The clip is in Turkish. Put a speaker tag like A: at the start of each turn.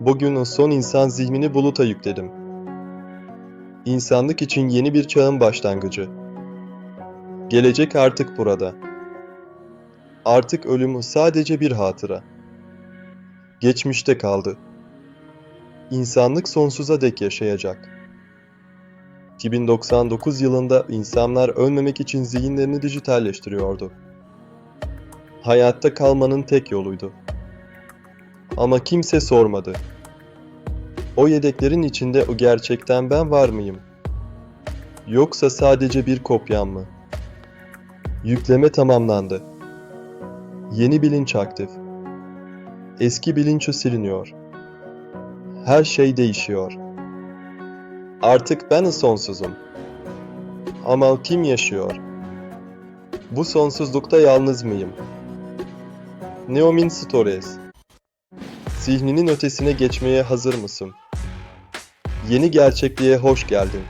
A: Bugünün son insan zihnini buluta yükledim. İnsanlık için yeni bir çağın başlangıcı. Gelecek artık burada. Artık ölümü sadece bir hatıra. Geçmişte kaldı. İnsanlık sonsuza dek yaşayacak. 2099 yılında insanlar ölmemek için zihinlerini dijitalleştiriyordu. Hayatta kalmanın tek yoluydu. Ama kimse sormadı. O yedeklerin içinde o gerçekten ben var mıyım? Yoksa sadece bir kopyam mı? Yükleme tamamlandı. Yeni bilinç aktif. Eski bilinço siliniyor. Her şey değişiyor. Artık ben sonsuzum. Ama kim yaşıyor? Bu sonsuzlukta yalnız mıyım? Neomin Stories Zihninin ötesine geçmeye hazır mısın? Yeni gerçekliğe hoş geldin.